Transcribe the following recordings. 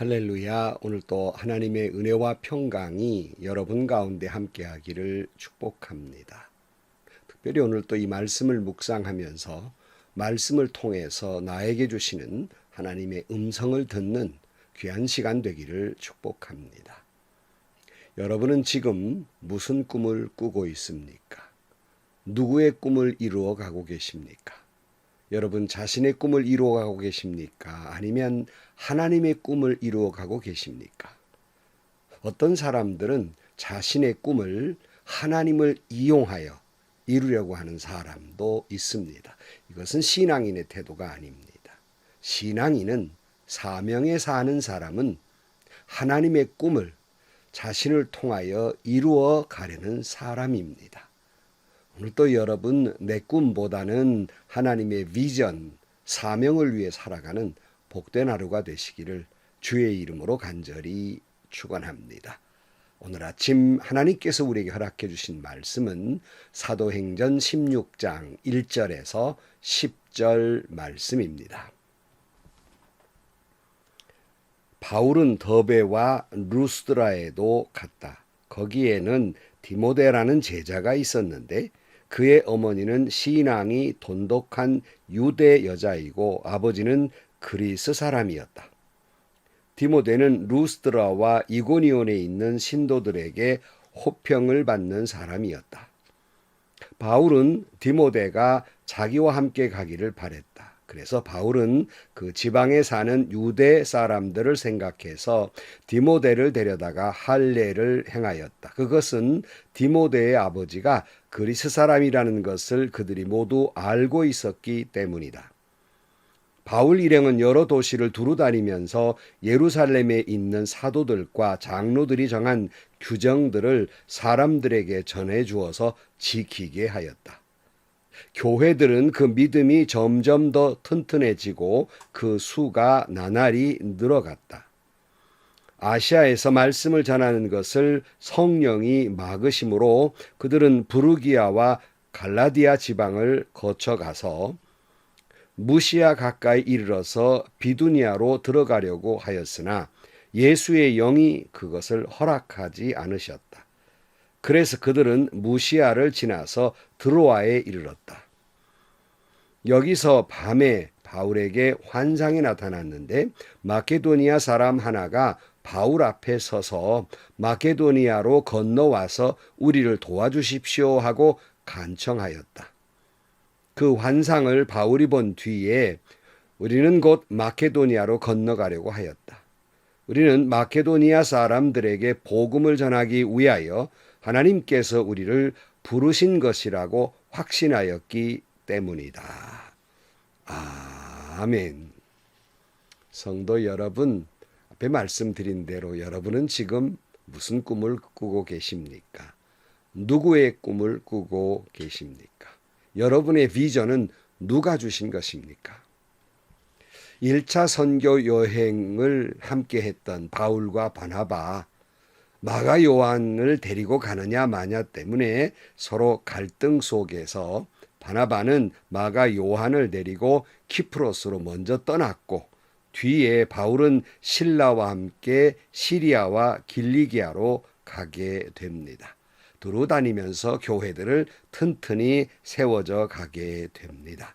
할렐루야. 오늘 또 하나님의 은혜와 평강이 여러분 가운데 함께 하기를 축복합니다. 특별히 오늘 또 이 말씀을 묵상하면서 말씀을 통해서 나에게 주시는 하나님의 음성을 듣는 귀한 시간 되기를 축복합니다. 여러분은 지금 무슨 꿈을 꾸고 있습니까? 누구의 꿈을 이루어 가고 계십니까? 여러분 자신의 꿈을 이루어가고 계십니까? 아니면 하나님의 꿈을 이루어가고 계십니까? 어떤 사람들은 자신의 꿈을 하나님을 이용하여 이루려고 하는 사람도 있습니다. 이것은 신앙인의 태도가 아닙니다. 신앙인은 사명에 사는 사람은 하나님의 꿈을 자신을 통하여 이루어 가려는 사람입니다. 오늘 또 여러분 내 꿈보다는 하나님의 비전, 사명을 위해 살아가는 복된 하루가 되시기를 주의 이름으로 간절히 축원합니다. 오늘 아침 하나님께서 우리에게 허락해 주신 말씀은 사도행전 16장 1절에서 10절 말씀입니다. 바울은 더베와 루스드라에도 갔다. 거기에는 디모데라는 제자가 있었는데 그의 어머니는 신앙이 돈독한 유대 여자이고 아버지는 그리스 사람이었다. 디모데는 루스드라와 이고니온에 있는 신도들에게 호평을 받는 사람이었다. 바울은 디모데가 자기와 함께 가기를 바랬다. 그래서 바울은 그 지방에 사는 유대 사람들을 생각해서 디모데를 데려다가 할례를 행하였다. 그것은 디모데의 아버지가 그리스 사람이라는 것을 그들이 모두 알고 있었기 때문이다. 바울 일행은 여러 도시를 두루 다니면서 예루살렘에 있는 사도들과 장로들이 정한 규정들을 사람들에게 전해 주어서 지키게 하였다. 교회들은 그 믿음이 점점 더 튼튼해지고 그 수가 나날이 늘어갔다. 아시아에서 말씀을 전하는 것을 성령이 막으심으로 그들은 부르기아와 갈라디아 지방을 거쳐가서 무시아 가까이 이르러서 비두니아로 들어가려고 하였으나 예수의 영이 그것을 허락하지 않으셨다. 그래서 그들은 무시아를 지나서 드로아에 이르렀다. 여기서 밤에 바울에게 환상이 나타났는데 마케도니아 사람 하나가 바울 앞에 서서 마케도니아로 건너와서 우리를 도와주십시오 하고 간청하였다. 그 환상을 바울이 본 뒤에 우리는 곧 마케도니아로 건너가려고 하였다. 우리는 마케도니아 사람들에게 복음을 전하기 위하여 하나님께서 우리를 부르신 것이라고 확신하였기 때문이다. 아멘. 성도 여러분, 앞에 말씀드린 대로 여러분은 지금 무슨 꿈을 꾸고 계십니까? 누구의 꿈을 꾸고 계십니까? 여러분의 비전은 누가 주신 것입니까? 1차 선교 여행을 함께 했던 바울과 바나바, 마가 요한을 데리고 가느냐 마냐 때문에 서로 갈등 속에서 바나바는 마가 요한을 데리고 키프로스로 먼저 떠났고 뒤에 바울은 신라와 함께 시리아와 길리기아로 가게 됩니다. 두루 다니면서 교회들을 튼튼히 세워져 가게 됩니다.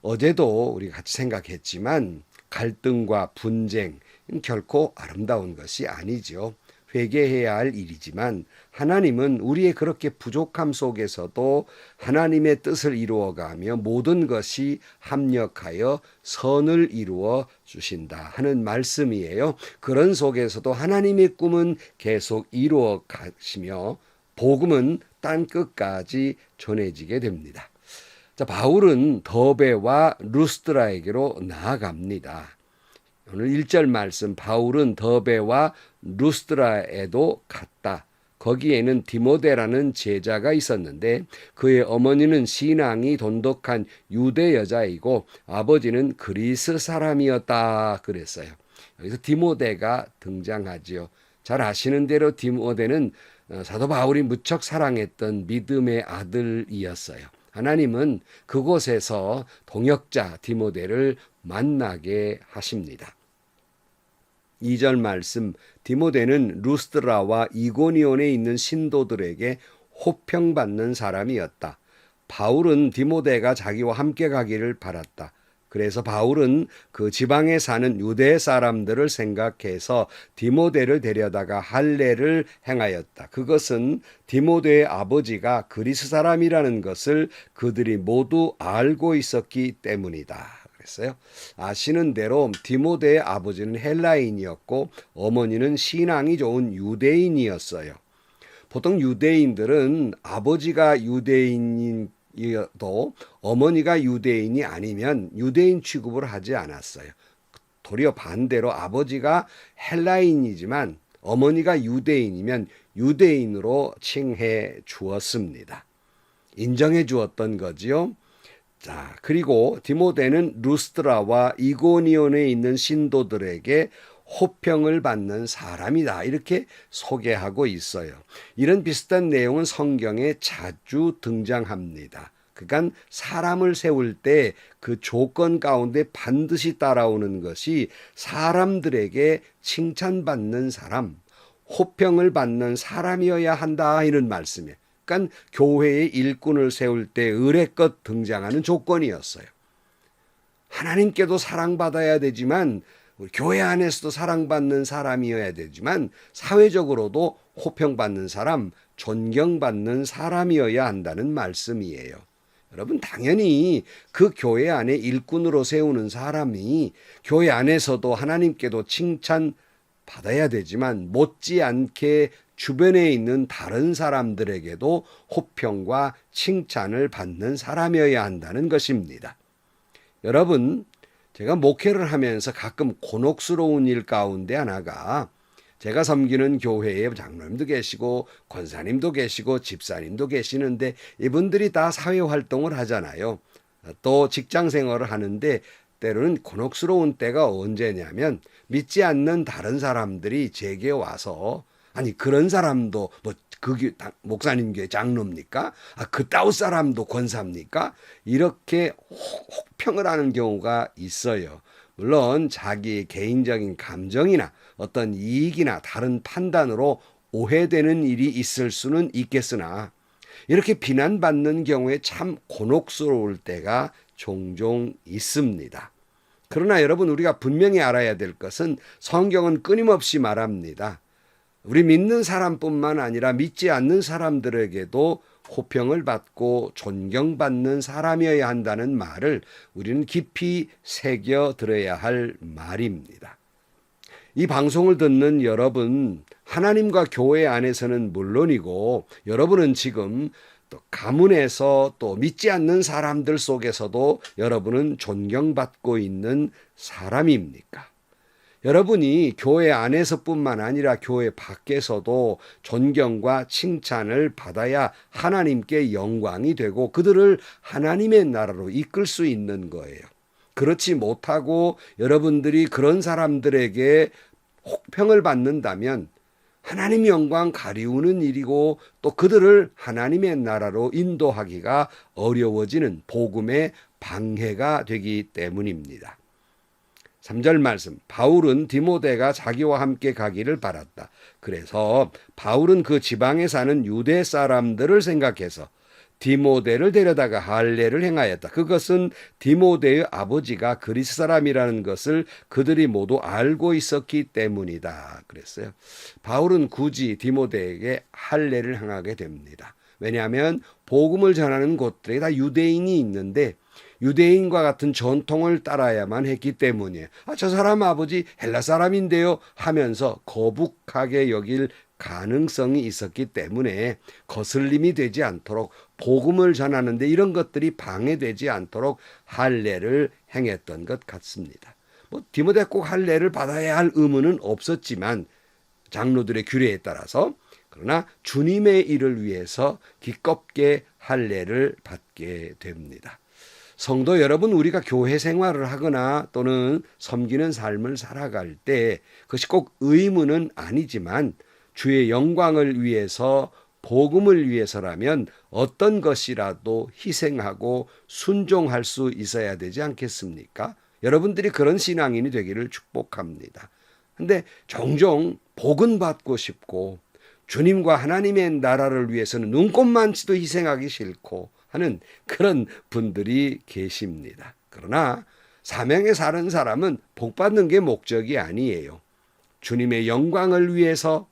어제도 우리 같이 생각했지만 갈등과 분쟁 결코 아름다운 것이 아니죠. 회개해야 할 일이지만 하나님은 우리의 그렇게 부족함 속에서도 하나님의 뜻을 이루어가며 모든 것이 합력하여 선을 이루어 주신다 하는 말씀이에요. 그런 속에서도 하나님의 꿈은 계속 이루어 가시며 복음은 땅 끝까지 전해지게 됩니다. 자, 바울은 더베와 루스드라에게로 나아갑니다. 오늘 1절 말씀 바울은 더베와 루스드라에도 갔다. 거기에는 디모데라는 제자가 있었는데 그의 어머니는 신앙이 돈독한 유대 여자이고 아버지는 그리스 사람이었다 그랬어요. 여기서 디모데가 등장하지요. 잘 아시는 대로 디모데는 어, 사도 바울이 무척 사랑했던 믿음의 아들이었어요. 하나님은 그곳에서 동역자 디모데를 만나게 하십니다. 2절 말씀 디모데는 루스드라와 이고니온에 있는 신도들에게 호평받는 사람이었다. 바울은 디모데가 자기와 함께 가기를 바랐다. 그래서 바울은 그 지방에 사는 유대 사람들을 생각해서 디모데를 데려다가 할례를 행하였다. 그것은 디모데의 아버지가 그리스 사람이라는 것을 그들이 모두 알고 있었기 때문이다. 그랬어요. 아시는 대로 디모데의 아버지는 헬라인이었고 어머니는 신앙이 좋은 유대인이었어요. 보통 유대인들은 아버지가 유대인인 이어도 어머니가 유대인이 아니면 유대인 취급을 하지 않았어요. 도리어 반대로 아버지가 헬라인이지만 어머니가 유대인이면 유대인으로 칭해 주었습니다. 인정해 주었던 거지요. 자, 그리고 디모데는 루스드라와 이고니온에 있는 신도들에게 호평을 받는 사람이다. 이렇게 소개하고 있어요. 이런 비슷한 내용은 성경에 자주 등장합니다. 그러니까 사람을 세울 때 그 조건 가운데 반드시 따라오는 것이 사람들에게 칭찬받는 사람, 호평을 받는 사람이어야 한다 이런 말씀이에요. 그러니까 교회의 일꾼을 세울 때 의뢰껏 등장하는 조건이었어요. 하나님께도 사랑받아야 되지만 교회 안에서도 사랑받는 사람이어야 되지만 사회적으로도 호평받는 사람, 존경받는 사람이어야 한다는 말씀이에요. 여러분 당연히 그 교회 안에 일꾼으로 세우는 사람이 교회 안에서도 하나님께도 칭찬 받아야 되지만 못지않게 주변에 있는 다른 사람들에게도 호평과 칭찬을 받는 사람이어야 한다는 것입니다. 여러분, 제가 목회를 하면서 가끔 곤혹스러운 일 가운데 하나가 제가 섬기는 교회에 장로님도 계시고 권사님도 계시고 집사님도 계시는데 이분들이 다 사회 활동을 하잖아요. 또 직장 생활을 하는데 때로는 곤혹스러운 때가 언제냐면 믿지 않는 다른 사람들이 제게 와서 아니 그런 사람도 뭐그 목사님 교회 장로입니까? 아 그따위 사람도 권사입니까? 이렇게 혹평을 하는 경우가 있어요. 물론 자기 개인적인 감정이나 어떤 이익이나 다른 판단으로 오해되는 일이 있을 수는 있겠으나 이렇게 비난받는 경우에 참 곤혹스러울 때가 종종 있습니다. 그러나 여러분 우리가 분명히 알아야 될 것은 성경은 끊임없이 말합니다. 우리 믿는 사람뿐만 아니라 믿지 않는 사람들에게도 호평을 받고 존경받는 사람이어야 한다는 말을 우리는 깊이 새겨 들어야 할 말입니다. 이 방송을 듣는 여러분, 하나님과 교회 안에서는 물론이고 여러분은 지금 또 가문에서 또 믿지 않는 사람들 속에서도 여러분은 존경받고 있는 사람입니까? 여러분이 교회 안에서뿐만 아니라 교회 밖에서도 존경과 칭찬을 받아야 하나님께 영광이 되고 그들을 하나님의 나라로 이끌 수 있는 거예요. 그렇지 못하고 여러분들이 그런 사람들에게 혹평을 받는다면 하나님 영광 가리우는 일이고 또 그들을 하나님의 나라로 인도하기가 어려워지는 복음의 방해가 되기 때문입니다. 3절 말씀. 바울은 디모데가 자기와 함께 가기를 바랐다. 그래서 바울은 그 지방에 사는 유대 사람들을 생각해서 디모데를 데려다가 할례를 행하였다. 그것은 디모데의 아버지가 그리스 사람이라는 것을 그들이 모두 알고 있었기 때문이다. 그랬어요. 바울은 굳이 디모데에게 할례를 행하게 됩니다. 왜냐하면 복음을 전하는 곳들에 다 유대인이 있는데 유대인과 같은 전통을 따라야만 했기 때문이에요. 아, 저 사람 아버지 헬라 사람인데요 하면서 거북하게 여길 가능성이 있었기 때문에 거슬림이 되지 않도록 복음을 전하는데 이런 것들이 방해되지 않도록 할례를 행했던 것 같습니다. 뭐 디모데 꼭 할례를 받아야 할 의무는 없었지만 장로들의 규례에 따라서 그러나 주님의 일을 위해서 기껍게 할례를 받게 됩니다. 성도 여러분, 우리가 교회 생활을 하거나 또는 섬기는 삶을 살아갈 때 그것이 꼭 의무는 아니지만 주의 영광을 위해서 복음을 위해서라면 어떤 것이라도 희생하고 순종할 수 있어야 되지 않겠습니까? 여러분들이 그런 신앙인이 되기를 축복합니다. 근데 종종 복은 받고 싶고 주님과 하나님의 나라를 위해서는 눈꽃만치도 희생하기 싫고 하는 그런 분들이 계십니다. 그러나 사명에 사는 사람은 복 받는 게 목적이 아니에요. 주님의 영광을 위해서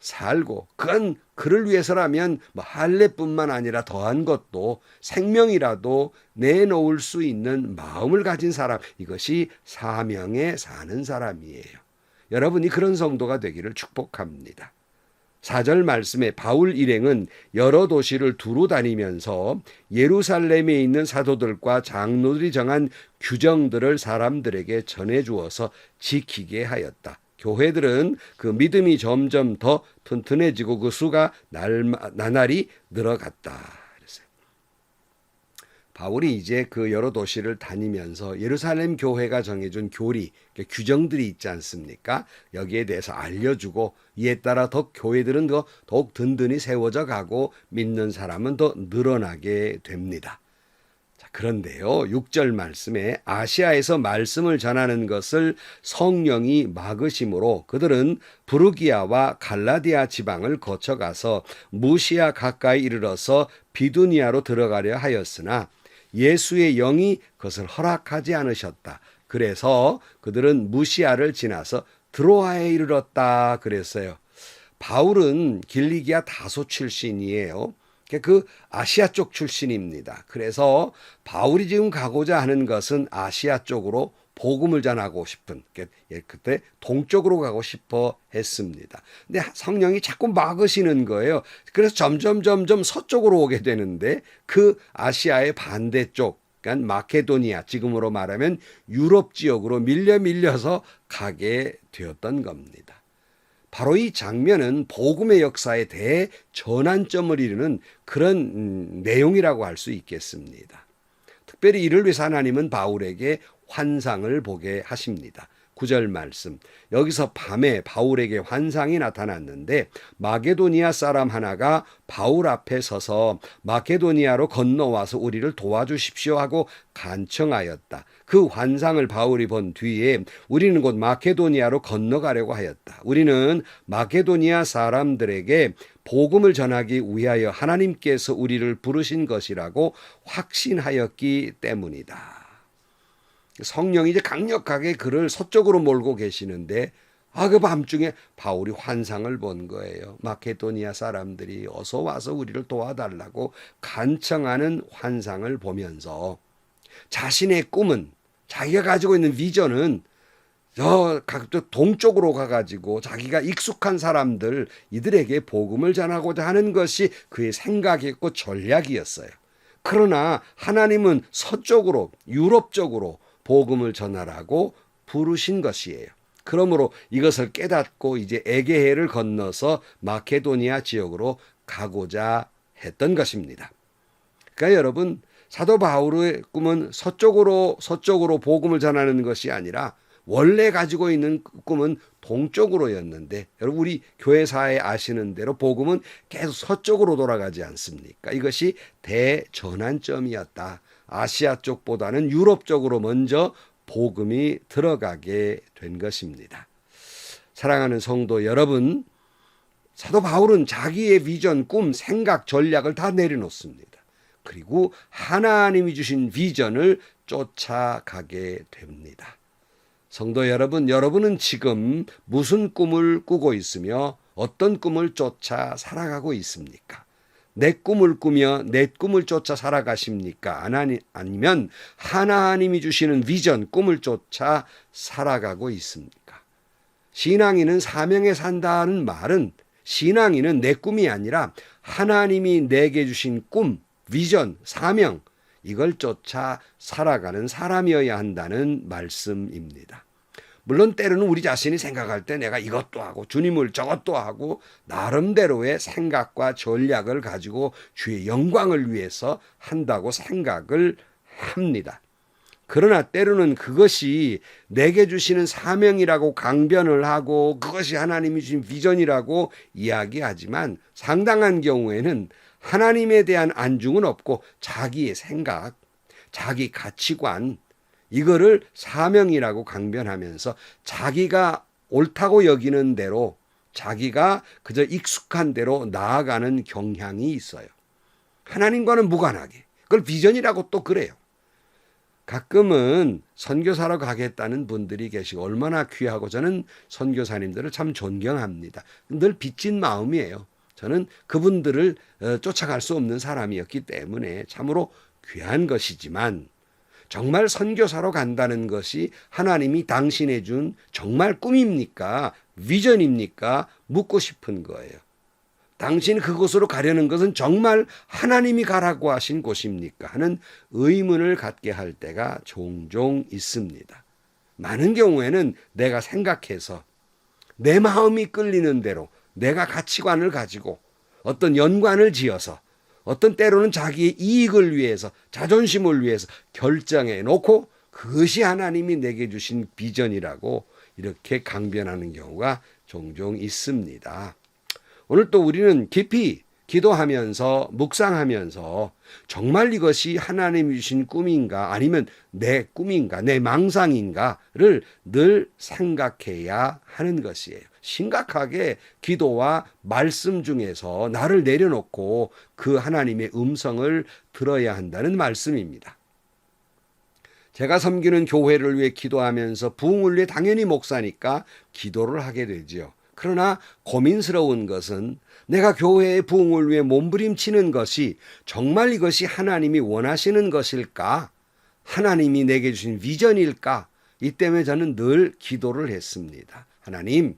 살고 그건 그를 위해서라면 뭐 할례뿐만 아니라 더한 것도 생명이라도 내놓을 수 있는 마음을 가진 사람 이것이 사명에 사는 사람이에요. 여러분이 그런 성도가 되기를 축복합니다. 사절 말씀에 바울 일행은 여러 도시를 두루 다니면서 예루살렘에 있는 사도들과 장로들이 정한 규정들을 사람들에게 전해 주어서 지키게 하였다. 교회들은 그 믿음이 점점 더 튼튼해지고 그 수가 날, 나날이 늘어갔다. 바울이 이제 그 여러 도시를 다니면서 예루살렘 교회가 정해준 교리, 규정들이 있지 않습니까? 여기에 대해서 알려주고 이에 따라 더 교회들은 더 더욱 든든히 세워져 가고 믿는 사람은 더 늘어나게 됩니다. 자, 그런데요, 6절 말씀에 아시아에서 말씀을 전하는 것을 성령이 막으심으로 그들은 부르기아와 갈라디아 지방을 거쳐가서 무시아 가까이 이르러서 비두니아로 들어가려 하였으나 예수의 영이 그것을 허락하지 않으셨다. 그래서 그들은 무시아를 지나서 드로아에 이르렀다 그랬어요. 바울은 길리기아 다소 출신이에요. 그 아시아 쪽 출신입니다. 그래서 바울이 지금 가고자 하는 것은 아시아 쪽으로 복음을 전하고 싶은 예, 그때 동쪽으로 가고 싶어 했습니다. 근데 성령이 자꾸 막으시는 거예요. 그래서 점점 점점 서쪽으로 오게 되는데 그 아시아의 반대쪽 그러니까 마케도니아 지금으로 말하면 유럽 지역으로 밀려 밀려서 가게 되었던 겁니다. 바로 이 장면은 복음의 역사에 대해 전환점을 이루는 그런 음, 내용이라고 할 수 있겠습니다. 특별히 이를 위해서 하나님은 바울에게 환상을 보게 하십니다. 9절 말씀. 여기서 밤에 바울에게 환상이 나타났는데 마게도니아 사람 하나가 바울 앞에 서서 마게도니아로 건너와서 우리를 도와주십시오 하고 간청하였다. 그 환상을 바울이 본 뒤에 우리는 곧 마케도니아로 건너가려고 하였다. 우리는 마케도니아 사람들에게 복음을 전하기 위하여 하나님께서 우리를 부르신 것이라고 확신하였기 때문이다. 성령이 이제 강력하게 그를 서쪽으로 몰고 계시는데 아, 그 밤중에 바울이 환상을 본 거예요. 마케도니아 사람들이 어서 와서 우리를 도와달라고 간청하는 환상을 보면서 자신의 꿈은 자기가 가지고 있는 비전은 저 각도 동쪽으로 가가지고 자기가 익숙한 사람들 이들에게 복음을 전하고자 하는 것이 그의 생각이었고 전략이었어요. 그러나 하나님은 서쪽으로 유럽 쪽으로 복음을 전하라고 부르신 것이에요. 그러므로 이것을 깨닫고 이제 에게해를 건너서 마케도니아 지역으로 가고자 했던 것입니다. 그러니까 여러분 사도 바울의 꿈은 서쪽으로 서쪽으로 복음을 전하는 것이 아니라 원래 가지고 있는 꿈은 동쪽으로였는데 여러분 우리 교회사에 아시는 대로 복음은 계속 서쪽으로 돌아가지 않습니까? 이것이 대전환점이었다. 아시아 쪽보다는 유럽 쪽으로 먼저 복음이 들어가게 된 것입니다. 사랑하는 성도 여러분, 사도 바울은 자기의 비전, 꿈, 생각, 전략을 다 내려놓습니다. 그리고 하나님이 주신 비전을 쫓아가게 됩니다. 성도 여러분, 여러분은 지금 무슨 꿈을 꾸고 있으며 어떤 꿈을 쫓아 살아가고 있습니까? 내 꿈을 꾸며 내 꿈을 쫓아 살아가십니까? 아니면 하나님이 주시는 비전, 꿈을 쫓아 살아가고 있습니까? 신앙인은 사명에 산다는 말은 신앙인은 내 꿈이 아니라 하나님이 내게 주신 꿈, 비전, 사명, 이걸 쫓아 살아가는 사람이어야 한다는 말씀입니다. 물론 때로는 우리 자신이 생각할 때 내가 이것도 하고 주님을 저것도 하고 나름대로의 생각과 전략을 가지고 주의 영광을 위해서 한다고 생각을 합니다. 그러나 때로는 그것이 내게 주시는 사명이라고 강변을 하고 그것이 하나님이 주신 비전이라고 이야기하지만 상당한 경우에는 하나님에 대한 안중은 없고 자기의 생각, 자기 가치관, 이거를 사명이라고 강변하면서 자기가 옳다고 여기는 대로 자기가 그저 익숙한 대로 나아가는 경향이 있어요. 하나님과는 무관하게. 그걸 비전이라고 또 그래요. 가끔은 선교사로 가겠다는 분들이 계시고 얼마나 귀하고 저는 선교사님들을 참 존경합니다. 늘 빚진 마음이에요. 저는 그분들을 어, 쫓아갈 수 없는 사람이었기 때문에 참으로 귀한 것이지만 정말 선교사로 간다는 것이 하나님이 당신에 준 정말 꿈입니까? 비전입니까? 묻고 싶은 거예요. 당신 그곳으로 가려는 것은 정말 하나님이 가라고 하신 곳입니까? 하는 의문을 갖게 할 때가 종종 있습니다. 많은 경우에는 내가 생각해서 내 마음이 끌리는 대로 내가 가치관을 가지고 어떤 연관을 지어서 어떤 때로는 자기의 이익을 위해서 자존심을 위해서 결정해 놓고 그것이 하나님이 내게 주신 비전이라고 이렇게 강변하는 경우가 종종 있습니다. 오늘 또 우리는 깊이 기도하면서 묵상하면서 정말 이것이 하나님이 주신 꿈인가 아니면 내 꿈인가 내 망상인가를 늘 생각해야 하는 것이에요. 심각하게 기도와 말씀 중에서 나를 내려놓고 그 하나님의 음성을 들어야 한다는 말씀입니다. 제가 섬기는 교회를 위해 기도하면서 부흥을 위해 당연히 목사니까 기도를 하게 되지요. 그러나 고민스러운 것은 내가 교회의 부흥을 위해 몸부림치는 것이 정말 이것이 하나님이 원하시는 것일까? 하나님이 내게 주신 비전일까? 이 때문에 저는 늘 기도를 했습니다. 하나님,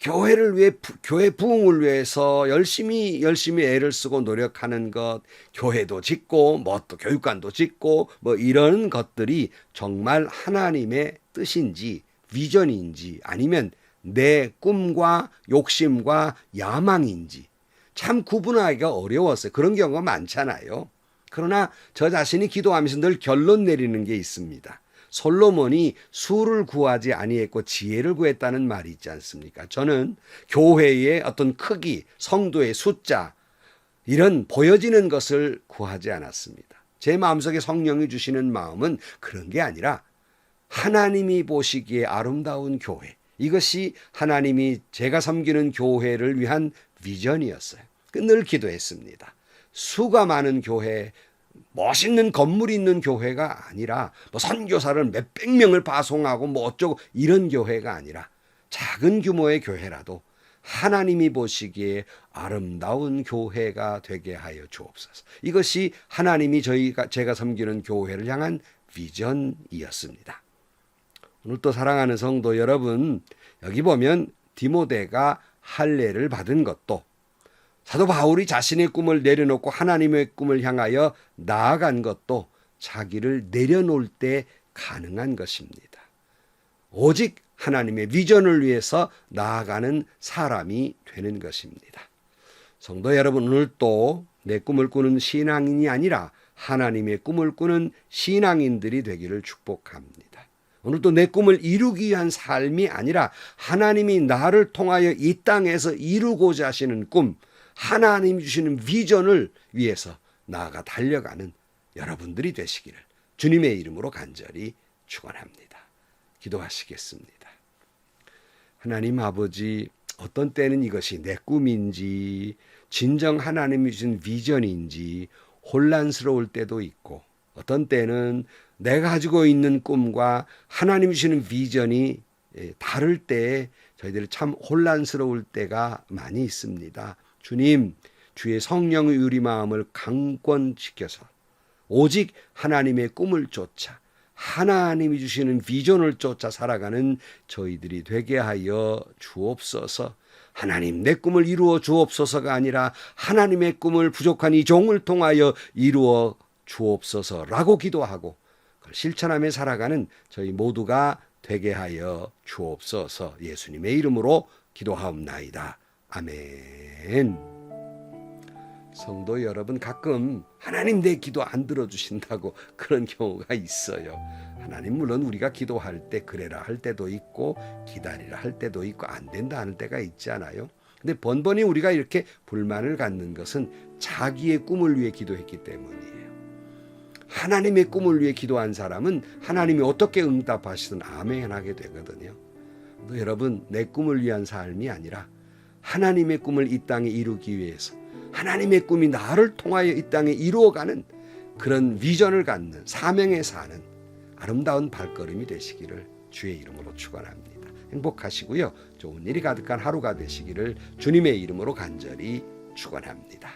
교회를 위해 교회 부흥을 위해서 열심히 열심히 애를 쓰고 노력하는 것, 교회도 짓고 뭐 또 교육관도 짓고 뭐 이런 것들이 정말 하나님의 뜻인지 비전인지 아니면 내 꿈과 욕심과 야망인지 참 구분하기가 어려웠어요. 그런 경우가 많잖아요. 그러나 저 자신이 기도하면서 늘 결론 내리는 게 있습니다. 솔로몬이 수를 구하지 아니했고 지혜를 구했다는 말이 있지 않습니까? 저는 교회의 어떤 크기, 성도의 숫자 이런 보여지는 것을 구하지 않았습니다. 제 마음속에 성령이 주시는 마음은 그런 게 아니라 하나님이 보시기에 아름다운 교회. 이것이 하나님이 제가 섬기는 교회를 위한 비전이었어요. 늘 기도했습니다. 수가 많은 교회, 멋있는 건물이 있는 교회가 아니라 뭐 선교사를 몇백 명을 파송하고 뭐 어쩌고 이런 교회가 아니라 작은 규모의 교회라도 하나님이 보시기에 아름다운 교회가 되게 하여 주옵소서. 이것이 하나님이 저희가 제가 섬기는 교회를 향한 비전이었습니다. 오늘 또 사랑하는 성도 여러분, 여기 보면 디모데가 할례를 받은 것도 사도 바울이 자신의 꿈을 내려놓고 하나님의 꿈을 향하여 나아간 것도 자기를 내려놓을 때 가능한 것입니다. 오직 하나님의 비전을 위해서 나아가는 사람이 되는 것입니다. 성도 여러분, 오늘 또 내 꿈을 꾸는 신앙인이 아니라 하나님의 꿈을 꾸는 신앙인들이 되기를 축복합니다. 오늘도 내 꿈을 이루기 위한 삶이 아니라 하나님이 나를 통하여 이 땅에서 이루고자 하시는 꿈, 하나님 주시는 비전을 위해서 나아가 달려가는 여러분들이 되시기를 주님의 이름으로 간절히 축원합니다. 기도하시겠습니다. 하나님 아버지 어떤 때는 이것이 내 꿈인지 진정 하나님이 주신 비전인지 혼란스러울 때도 있고 어떤 때는 내가 가지고 있는 꿈과 하나님이 주시는 비전이 예, 다를 때 저희들이 참 혼란스러울 때가 많이 있습니다. 주님, 주의 성령의 우리 마음을 강권시켜서 오직 하나님의 꿈을 쫓아 하나님이 주시는 비전을 쫓아 살아가는 저희들이 되게 하여 주옵소서. 하나님 내 꿈을 이루어 주옵소서가 아니라 하나님의 꿈을 부족한 이 종을 통하여 이루어 주옵소서라고 기도하고 실천하며 살아가는 저희 모두가 되게 하여 주옵소서 예수님의 이름으로 기도하옵나이다. 아멘. 성도 여러분 가끔 하나님 내 기도 안 들어주신다고 그런 경우가 있어요. 하나님 물론 우리가 기도할 때 그래라 할 때도 있고 기다리라 할 때도 있고 안 된다 하는 때가 있잖아요. 근데 번번이 우리가 이렇게 불만을 갖는 것은 자기의 꿈을 위해 기도했기 때문이에요. 하나님의 꿈을 위해 기도한 사람은 하나님이 어떻게 응답하시든 아멘 하게 되거든요. 또 여러분 내 꿈을 위한 삶이 아니라 하나님의 꿈을 이 땅에 이루기 위해서 하나님의 꿈이 나를 통하여 이 땅에 이루어가는 그런 비전을 갖는 사명에 사는 아름다운 발걸음이 되시기를 주의 이름으로 축원합니다. 행복하시고요. 좋은 일이 가득한 하루가 되시기를 주님의 이름으로 간절히 축원합니다.